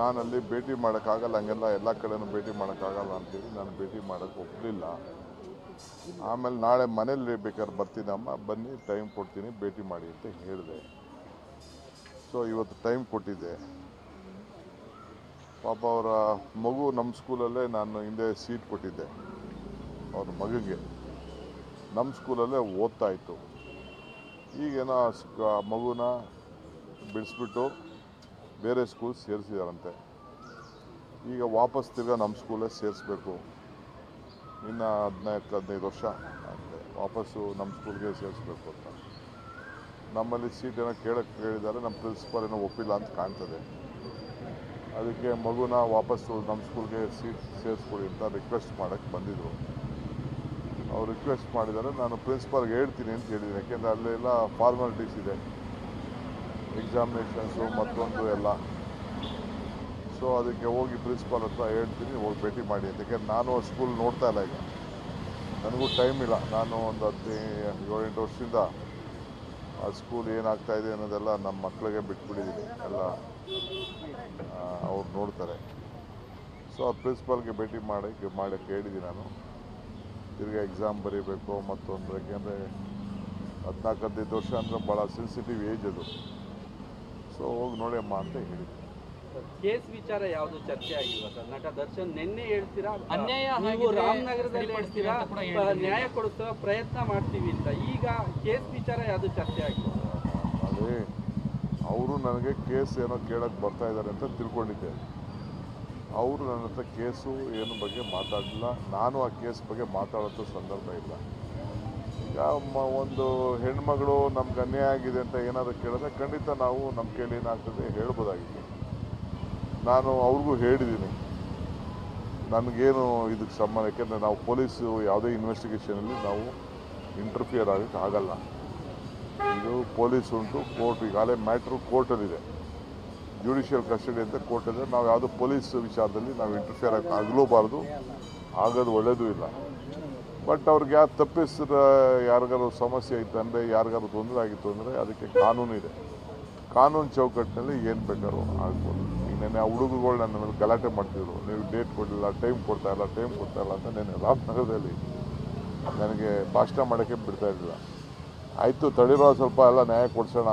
ನಾನಲ್ಲಿ ಭೇಟಿ ಮಾಡೋಕ್ಕಾಗಲ್ಲ, ಹಂಗೆಲ್ಲ ಎಲ್ಲ ಕಡೆನೂ ಭೇಟಿ ಮಾಡೋಕ್ಕಾಗಲ್ಲ ಅಂತೇಳಿ ನಾನು ಭೇಟಿ ಮಾಡೋಕ್ಕೆ ಒಪ್ಪಲಿಲ್ಲ ಆಮೇಲೆ ನಾಳೆ ಮನೇಲಿ ಬೇಕಾದ್ರೆ ಬರ್ತೀನಮ್ಮ ಬನ್ನಿ ಟೈಮ್ ಕೊಡ್ತೀನಿ, ಭೇಟಿ ಮಾಡಿ ಅಂತ ಹೇಳಿದೆ. ಸೊ ಇವತ್ತು ಟೈಮ್ ಕೊಟ್ಟಿದ್ದೆ. ಪಾಪ ಅವರ ಮಗು ನಮ್ಮ ಸ್ಕೂಲಲ್ಲೇ ನಾನು ಹಿಂದೆ ಸೀಟ್ ಕೊಟ್ಟಿದ್ದೆ, ಅವ್ರ ಮಗುಗೆ ನಮ್ಮ ಸ್ಕೂಲಲ್ಲೇ ಓದ್ತಾ ಇತ್ತು. ಈಗೇನೋ ಮಗುನ ಬಿಡಿಸ್ಬಿಟ್ಟು ಬೇರೆ ಸ್ಕೂಲ್ ಸೇರಿಸಿದಾರಂತೆ. ಈಗ ವಾಪಸ್ ತಿರ್ಗಾ ನಮ್ಮ ಸ್ಕೂಲೇ ಸೇರಿಸ್ಬೇಕು. ಇನ್ನು ಹದಿನಾಲ್ಕು ಹದಿನೈದು ವರ್ಷ ಅಂತೆ ವಾಪಸ್ಸು ನಮ್ಮ ಸ್ಕೂಲ್ಗೆ ಸೇರಿಸ್ಬೇಕು ಅಂತ. ನಮ್ಮಲ್ಲಿ ಸೀಟ್ ಏನೋ ಕೇಳಕ್ಕೆ ಕೇಳಿದ್ದಾರೆ ನಮ್ಮ ಪ್ರಿನ್ಸಿಪಾಲ್ ಏನೋ ಒಪ್ಪಿಲ್ಲ ಅಂತ ಕಾಣ್ತದೆ. ಅದಕ್ಕೆ ಮಗುನ ವಾಪಸ್ಸು ನಮ್ಮ ಸ್ಕೂಲ್ಗೆ ಸೀಟ್ ಸೇರಿಸ್ಕೊಡಿ ಅಂತ ರಿಕ್ವೆಸ್ಟ್ ಮಾಡೋಕ್ಕೆ ಬಂದಿದ್ದರು ಅವ್ರು ರಿಕ್ವೆಸ್ಟ್ ಮಾಡಿದ್ದಾರೆ, ನಾನು ಪ್ರಿನ್ಸಿಪಾಲ್ಗೆ ಹೇಳ್ತೀನಿ ಅಂತ ಹೇಳಿದ್ದೀನಿ. ಯಾಕೆಂದರೆ ಅಲ್ಲೆಲ್ಲ ಫಾರ್ಮಾಲಿಟೀಸ್ ಇದೆ. ಎಕ್ಸಾಮಿನೇಷನ್ಸು ಮತ್ತೊಂದು ಎಲ್ಲ. ಸೊ ಅದಕ್ಕೆ ಹೋಗಿ ಪ್ರಿನ್ಸಿಪಾಲ್ ಹತ್ರ ಹೇಳ್ತೀನಿ, ಹೋಗಿ ಭೇಟಿ ಮಾಡಿ. ಯಾಕೆಂದ್ರೆ ನಾನು ಸ್ಕೂಲ್ ನೋಡ್ತಾ ಇಲ್ಲ ಈಗ. ನನಗೂ ಟೈಮ್ ಇಲ್ಲ. ನಾನು ಒಂದು ಹತ್ತು ಏಳೆಂಟು ವರ್ಷದಿಂದ ಆ ಸ್ಕೂಲ್ ಏನಾಗ್ತಾ ಇದೆ ಅನ್ನೋದೆಲ್ಲ ನಮ್ಮ ಮಕ್ಕಳಿಗೆ ಬಿಟ್ಬಿಟ್ಟಿದ್ದೀನಿ. ಎಲ್ಲ ಅವ್ರು ನೋಡ್ತಾರೆ. ಸೊ ಆ ಪ್ರಿನ್ಸಿಪಾಲ್ಗೆ ಭೇಟಿ ಮಾಡಿ ಮಾಡೋಕ್ಕೆ ಹೇಳಿದ್ದೀನಿ ನಾನು. ತಿರ್ಗಿ ಎಕ್ಸಾಮ್ ಬರೀಬೇಕು ಮತ್ತೊಂದು ಯಾಕೆಂದರೆ ಹದಿನಾಲ್ಕು, ಹದಿನೈದು ವರ್ಷ ಅಂದರೆ ಭಾಳ ಸೆನ್ಸಿಟಿವ್ ಏಜ್ ಅದು. ಸೊ ಹೋಗಿ ಅಮ್ಮ ಅಂತ ಹೇಳಿದ್ರು. ಕೇಸ್ ವಿಚಾರ ಯಾವುದು ಚರ್ಚೆ ಆಗಿಲ್ಲ ಸರ್? ನಟ ದರ್ಶನ್ ನಿನ್ನೆ ಹೇಳ್ತೀರಾ? ಅನ್ಯಾಯ ನೀವು ರಾಮನಗರದಲ್ಲಿ ಹೇಳ್ತೀರಾ. ನ್ಯಾಯ ಕೊಡಿಸುವ ಪ್ರಯತ್ನ ಮಾಡ್ತೀವಿ ಅಂತ. ಈಗ ಕೇಸ್ ವಿಚಾರ ಯಾವುದು ಚರ್ಚೆ ಆಗಿಲ್ಲ ಅದೇ ಅವರು ನನಗೆ ಕೇಸ್ ಏನೋ ಕೇಳಕ್ಕೆ ಬರ್ತಾ ಇದ್ದಾರೆ ಅಂತ ತಿಳ್ಕೊಂಡಿದ್ದೆ. ಅವರು ನನ್ನ ಹತ್ರ ಕೇಸು ಏನು ಬಗ್ಗೆ ಮಾತಾಡಲಿಲ್ಲ. ನಾನು ಆ ಕೇಸ್ ಬಗ್ಗೆ ಮಾತಾಡೋಂಥ ಸಂದರ್ಭ ಇಲ್ಲ. ಈಗ ಒಂದು ಹೆಣ್ಮಗಳು ನಮ್ಗೆ ಅನ್ಯಾಯ ಆಗಿದೆ ಅಂತ ಏನಾದರೂ ಕೇಳಿದ್ರೆ ಖಂಡಿತ ನಾವು ನಮ್ಮ ಕೈಲಿ ಏನಾಗ್ತದೆ ಹೇಳ್ಬೋದಾಗಿದೆ ನಾನು ಅವ್ರಿಗೂ ಹೇಳಿದ್ದೀನಿ ನನಗೇನು ಇದಕ್ಕೆ ಸಂಬಂಧ, ಯಾಕೆಂದರೆ ನಾವು ಪೊಲೀಸು ಯಾವುದೇ ಇನ್ವೆಸ್ಟಿಗೇಷನಲ್ಲಿ ನಾವು ಇಂಟರ್ಫಿಯರ್ ಆಗೋಕ್ಕೆ ಆಗಲ್ಲ. ಇದು ಪೊಲೀಸ್ ಉಂಟು, ಕೋರ್ಟ್ ಈಗಾಗಲೇ ಮ್ಯಾಟ್ರು ಕೋರ್ಟಲ್ಲಿದೆ. ಜುಡಿಷಿಯಲ್ ಕಸ್ಟಡಿ ಅಂತ ಕೋರ್ಟ್ ಇದೆ ನಾವು ಯಾವುದೋ ಪೊಲೀಸ್ ವಿಚಾರದಲ್ಲಿ ನಾವು ಇಂಟರ್ಫಿಯರ್ ಆಗಿ ಆಗಲೂಬಾರ್ದು ಆಗೋದು ಒಳ್ಳೆಯದೂ ಇಲ್ಲ. ಬಟ್ ಅವ್ರಿಗೆ ಯಾರು ತಪ್ಪಿಸಿದ್ರೆ ಯಾರಿಗಾರು ಸಮಸ್ಯೆ ಆಯಿತು ಅಂದರೆ ಯಾರಿಗಾರು ತೊಂದರೆ ಆಗಿತ್ತು ಅಂದರೆ ಅದಕ್ಕೆ ಕಾನೂನು ಇದೆ. ಕಾನೂನು ಚೌಕಟ್ಟಿನಲ್ಲಿ ಏನು ಬೇಕಾದ್ರು ಆಗ್ಬೋದು. ಈಗ ನೆನೆ ಆ ಹುಡುಗರುಗಳು ನನ್ನ ಮೇಲೆ ಗಲಾಟೆ ಮಾಡ್ತಿದ್ರು. ನೀವು ಡೇಟ್ ಕೊಡಲಿಲ್ಲ ಟೈಮ್ ಕೊಡ್ತಾ ಇಲ್ಲ, ಟೈಮ್ ಕೊಡ್ತಾ ಇಲ್ಲ ಅಂತ ನೆನ್ನೆ ರಾಮನಗರದಲ್ಲಿ ನನಗೆ ಭಾಷಣ ಮಾಡೋಕ್ಕೆ ಬಿಡ್ತಾ ಇರಲಿಲ್ಲ ಆಯಿತು, ತಡಿರೋ ಸ್ವಲ್ಪ ಎಲ್ಲ ನ್ಯಾಯ ಕೊಡ್ಸೋಣ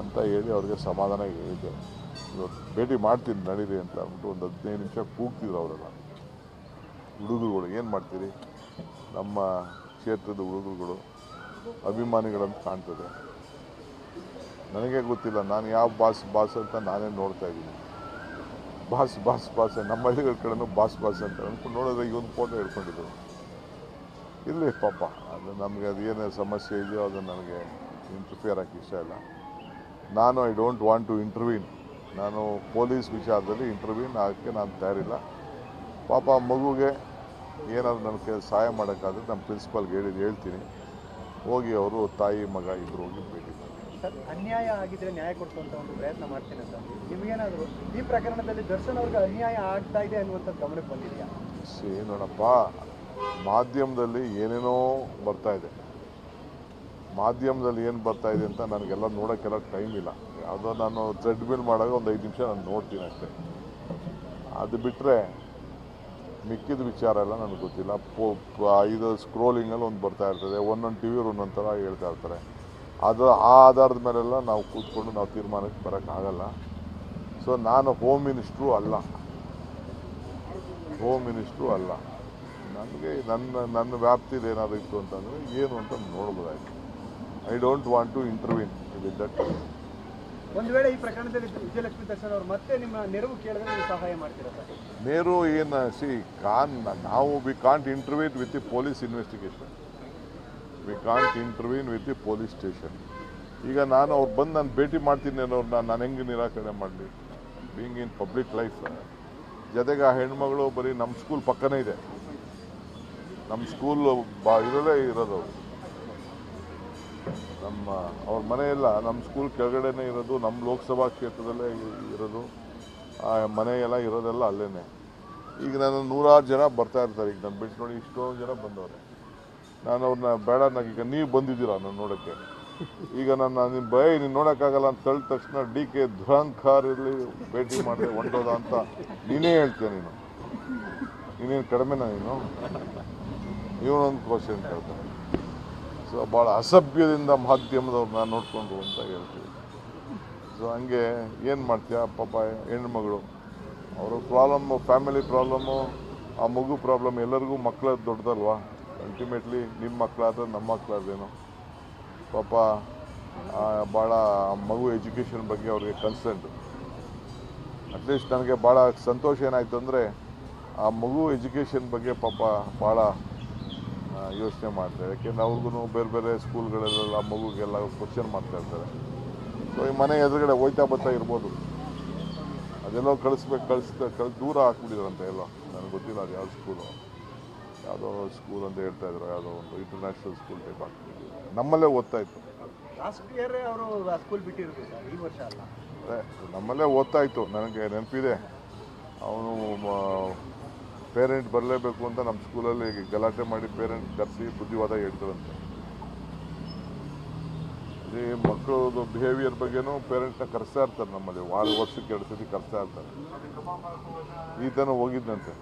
ಅಂತ ಹೇಳಿ ಅವ್ರಿಗೆ ಸಮಾಧಾನ ಹೇಳಿದೆ ಇವತ್ತು ಭೇಟಿ ಮಾಡ್ತೀನಿ, ನಡೀರಿ ಅಂತ ಅಂದ್ಬಿಟ್ಟು ಒಂದು ಹದಿನೈದು ನಿಮಿಷ ಕೂಗ್ತಿದ್ರು ಅವರೆಲ್ಲ. ಹುಡುಗರುಗಳು, ಏನು ಮಾಡ್ತೀರಿ? ನಮ್ಮ ಕ್ಷೇತ್ರದ ಹುಡುಗರುಗಳು ಅಭಿಮಾನಿಗಳಂತ ಕಾಣ್ತದೆ. ನನಗೆ ಗೊತ್ತಿಲ್ಲ, ನಾನು ಯಾವ ಬಾಸ್ ಬಾಸ್ ಅಂತ ನಾನೇ ನೋಡ್ತಾ ಇದ್ದೀನಿ. ಬಾಸ್ ಬಾಸ್ ಬಾಸ್, ನಮ್ಮ ಹಳ್ಳಿಗಳ ಕಡೆನೂ ಬಾಸ್ ಬಾಸ್ ಅಂತ ಅಂದ್ಕೊಂಡು ನೋಡಿದ್ರೆ ಒಂದು ಫೋಟೋ ಹಿಡ್ಕೊಂಡಿದ್ರು. ಇಲ್ಲಿ ಪಾಪ, ಅದು ನಮಗೆ ಅದು ಏನೇ ಸಮಸ್ಯೆ ಇದೆಯೋ ಅದು ನನಗೆ ಇಂಟರ್ಫಿಯರ್ ಹಾಕಿ ಇಷ್ಟ ಇಲ್ಲ. ನಾನು I don't want to intervene ನಾನು ಪೊಲೀಸ್ ವಿಚಾರದಲ್ಲಿ ಇಂಟರ್ವ್ಯೂನ್ ಆಗೋಕ್ಕೆ ನಾನು ತಯಾರಿಲ್ಲ. ಪಾಪ ಮಗುಗೆ ಏನಾದ್ರು ನನಗೆ ಸಹಾಯ ಮಾಡೋಕ್ಕಾದ್ರೆ ನಮ್ಮ ಪ್ರಿನ್ಸಿಪಾಲ್ಗೆ ಹೇಳಿದ್ದು ಹೇಳ್ತೀನಿ. ಹೋಗಿ ಅವರು ತಾಯಿ ಮಗ ಇಬ್ಬರು ಹೋಗಿ ಭೇಟಿ ಸರ್ ಅನ್ಯಾಯ ಆಗಿದ್ರೆ ನ್ಯಾಯ ಕೊಡಿಸುವಂತ ಒಂದು ಪ್ರಯತ್ನ ಮಾಡ್ತೀನಿ ಸರ್ ನಿಮಗೇನಾದರೂ ಈ ಪ್ರಕರಣದಲ್ಲಿ ದರ್ಶನ್ ಅವ್ರಿಗೆ ಅನ್ಯಾಯ ಆಗ್ತಾ ಇದೆ ಅನ್ನುವಂಥದ್ದು ಗಮನಕ್ಕೆ ಬಂದಿದೆಯಾ? ಸಿ ನೋಡಪ್ಪ ಮಾಧ್ಯಮದಲ್ಲಿ ಏನೇನೋ ಬರ್ತಾ ಇದೆ. ಮಾಧ್ಯಮದಲ್ಲಿ ಏನು ಬರ್ತಾ ಇದೆ ಅಂತ ನನಗೆಲ್ಲ ನೋಡೋಕ್ಕೆಲ್ಲ ಟೈಮ್ ಇಲ್ಲ. ಯಾವುದೋ ನಾನು ಟ್ರೆಡ್ಮಿಲ್ ಮಾಡಾಗ ಒಂದು ಐದು ನಿಮಿಷ ನಾನು ನೋಡ್ತೀನಿ ಅಷ್ಟೇ. ಅದು ಬಿಟ್ಟರೆ ಮಿಕ್ಕಿದ ವಿಚಾರ ಎಲ್ಲ ನನಗೆ ಗೊತ್ತಿಲ್ಲ. ಪೋ ಇದು ಸ್ಕ್ರೋಲಿಂಗಲ್ಲಿ ಒಂದು ಬರ್ತಾ ಇರ್ತದೆ. ಒಂದೊಂದು ಟಿ ವಿರು ಒಂದೊಂದು ಥರ ಹೇಳ್ತಾ ಇರ್ತಾರೆ. ಅದು, ಆ ಆಧಾರದ ಮೇಲೆಲ್ಲ ನಾವು ಕೂತ್ಕೊಂಡು ನಾವು ತೀರ್ಮಾನಕ್ಕೆ ಬರೋಕ್ಕಾಗಲ್ಲ ಸೊ ನಾನು ಹೋಮ್ ಮಿನಿಸ್ಟ್ರು ಅಲ್ಲ. ಹೋಮ್ ಮಿನಿಸ್ಟ್ರು ಅಲ್ಲ. ನನಗೆ, ನನ್ನ ನನ್ನ ವ್ಯಾಪ್ತಿಲಿ ಏನಾದರೂ ಇತ್ತು ಅಂತಂದರೆ ಏನು ಅಂತ ನೋಡ್ಬೋದಾಯ್ತು. I don't want to intervene with that ಒಂದು ವೇಳೆ ಈ ಪ್ರಕರಣದಲ್ಲಿ ವಿಜಯಲಕ್ಷ್ಮಿ ದರ್ಶನ್ ಅವರು ಮತ್ತೆ ನಿಮ್ಮ ನೆರವು ಕೇಳಿದ್ರೆ ನೀವು ಸಹಾಯ ಮಾಡ್ತೀರಾ ಸರ್? ನೆರವು ಏನು, ಸಿ, ಕಾನ್, ನಾವು we can't intervene with the police investigation we can't intervene with the police station ಈಗ ನಾನು ಅವ್ರು ಬಂದು ನಾನು ಭೇಟಿ ಮಾಡ್ತೀನಿ ಅನ್ನೋರು ನಾನು ಹೆಂಗೆ ನಿರಾಕರಣೆ ಮಾಡಲಿ? ಬೀಯಿಂಗ್ ಇನ್ ಪಬ್ಲಿಕ್ ಲೈಫ್ ಜೊತೆಗೆ ಆ ಹೆಣ್ಮಗಳು ಬರೀ ನಮ್ಮ ಸ್ಕೂಲ್ ಪಕ್ಕನೇ ಇದೆ. ನಮ್ಮ ಸ್ಕೂಲ್ ಬಾ ಇರೋದೇ ಇರೋದು. ನಮ್ಮ ಅವ್ರ ಮನೆಯೆಲ್ಲ ನಮ್ಮ ಸ್ಕೂಲ್ ಕೆಳಗಡೆನೇ ಇರೋದು, ನಮ್ಮ ಲೋಕಸಭಾ ಕ್ಷೇತ್ರದಲ್ಲೇ ಇರೋದು. ಆ ಮನೆ ಎಲ್ಲ ಇರೋದೆಲ್ಲ ಅಲ್ಲೇ ಈಗ ನಾನು ನೂರಾರು ಜನ ಬರ್ತಾ ಇರ್ತಾರೆ. ಈಗ ನಾನು ಬಿಟ್ಟು ನೋಡಿ ಇಷ್ಟೊಂದು ಜನ ಬಂದವ್ರೆ. ನಾನು ಅವ್ರನ್ನ ಬೇಡ ನನಗೆ ಈಗ ನೀವು ಬಂದಿದ್ದೀರಾ ನಾನು ನೋಡೋಕ್ಕೆ? ಈಗ ನನ್ನ ನಿನ್ನ ಭಯ ನೀನು ನೋಡೋಕ್ಕಾಗಲ್ಲ ಅಂತ ಹೇಳಿದ ತಕ್ಷಣ ಡಿ ಕೆ ದುರಂಕಾರಲ್ಲಿ ಭೇಟಿ ಮಾಡಿದೆ, ಹೊಂಟೋದ ಅಂತ ನೀನೇ ಹೇಳ್ತೀಯ ನೀನು? ನೀನೇನು ಕಡಿಮೆನಾ ನೀನು? ಇವನೊಂದು ಕ್ವಶನ್ ಕೇಳ್ತಾನೆ. ಸೊ ಭಾಳ ಅಸಭ್ಯದಿಂದ ಮಾಧ್ಯಮದವ್ರನ್ನ ನೋಡಿಕೊಂಡು ಅಂತ ಹೇಳ್ತೀವಿ. ಸೊ ಹಂಗೆ ಏನು ಮಾಡ್ತೀಯ ಪಾಪ ಹೆಣ್ಮಗಳು? ಅವರು ಪ್ರಾಬ್ಲಮ್ಮು ಫ್ಯಾಮಿಲಿ ಪ್ರಾಬ್ಲಮ್ಮು ಆ ಮಗು ಪ್ರಾಬ್ಲಮ್ ಎಲ್ಲರಿಗೂ ಮಕ್ಕಳ ದೊಡ್ಡದಲ್ವಾ? ಅಲ್ಟಿಮೇಟ್ಲಿ ನಿಮ್ಮ ಮಕ್ಕಳಾದ್ರೆ ನಮ್ಮ ಮಕ್ಕಳಾದ್ರೇನು ಪಾಪ ಭಾಳ ಮಗು ಎಜುಕೇಷನ್ ಬಗ್ಗೆ ಅವ್ರಿಗೆ ಕನ್ಸರ್ನ್ ಅಟ್ಲೀಸ್ಟ್ ನನಗೆ ಭಾಳ ಸಂತೋಷ ಏನಾಯ್ತು ಅಂದರೆ ಆ ಮಗು ಎಜುಕೇಷನ್ ಬಗ್ಗೆ ಪಾಪ ಭಾಳ ಯೋಚನೆ ಮಾಡ್ತಾರೆ. ಯಾಕೆಂದ್ರೆ ಅವ್ರಿಗೂ ಬೇರೆ ಬೇರೆ ಸ್ಕೂಲ್ಗಳಲ್ಲೆಲ್ಲ ಮಗುಗೆಲ್ಲ ಕ್ವಶನ್ ಮಾಡ್ತಾ ಇರ್ತಾರೆ. ಸೊ ಈ ಮನೆ ಎದುರುಗಡೆ ಹೋಯ್ತಾ ಬರ್ತಾ ಇರ್ಬೋದು. ಅದೆಲ್ಲೋ ಕಳಿಸ್ಬೇಕು ಕಳಿಸ್ತಾ ಕಳ್ ದೂರ ಹಾಕ್ಬಿಟ್ಟಿದ್ರಂತೆ ಎಲ್ಲೋ. ನನಗೆ ಗೊತ್ತಿಲ್ಲ ಅದು ಯಾವ ಸ್ಕೂಲು ಯಾವುದೋ ಸ್ಕೂಲ್ ಅಂತ ಹೇಳ್ತಾ ಇದ್ರು ಯಾವುದೋ ಒಂದು ಇಂಟರ್ನ್ಯಾಷನಲ್ ಸ್ಕೂಲ್ ಟೈಪ್ ಹಾಕ್ಬಿಟ್ಟಿದ್ದಾರೆ ನಮ್ಮಲ್ಲೇ ಓದ್ತಾ ಇತ್ತು. ನಮ್ಮಲ್ಲೇ ಓದ್ತಾ ಇತ್ತು. ನನಗೆ ನೆನಪಿದೆ. ಅವನು ಪೇರೆಂಟ್ ಬರಲೇಬೇಕು ಅಂತ ನಮ್ಮ ಸ್ಕೂಲಲ್ಲಿ ಗಲಾಟೆ ಮಾಡಿ ಪೇರೆಂಟ್ ಕರೆಸಿ ಬುದ್ಧಿವಾದ ಹೇಳ್ತಾರಂತೆ. ಈ ಮಕ್ಕಳದು ಬಿಹೇವಿಯರ್ ಬಗ್ಗೆನೂ ಪೇರೆಂಟ್ನ ಕರೆಸ್ತಾ ಇರ್ತಾರೆ ನಮ್ಮಲ್ಲಿ, ವಾರ ವರ್ಷಕ್ಕೆ ಎರಡು ಸತಿ ಕರೆಸ್ತಾ ಇರ್ತಾರೆ. ಈತನೂ ಹೋಗಿದ್ದಂತೆ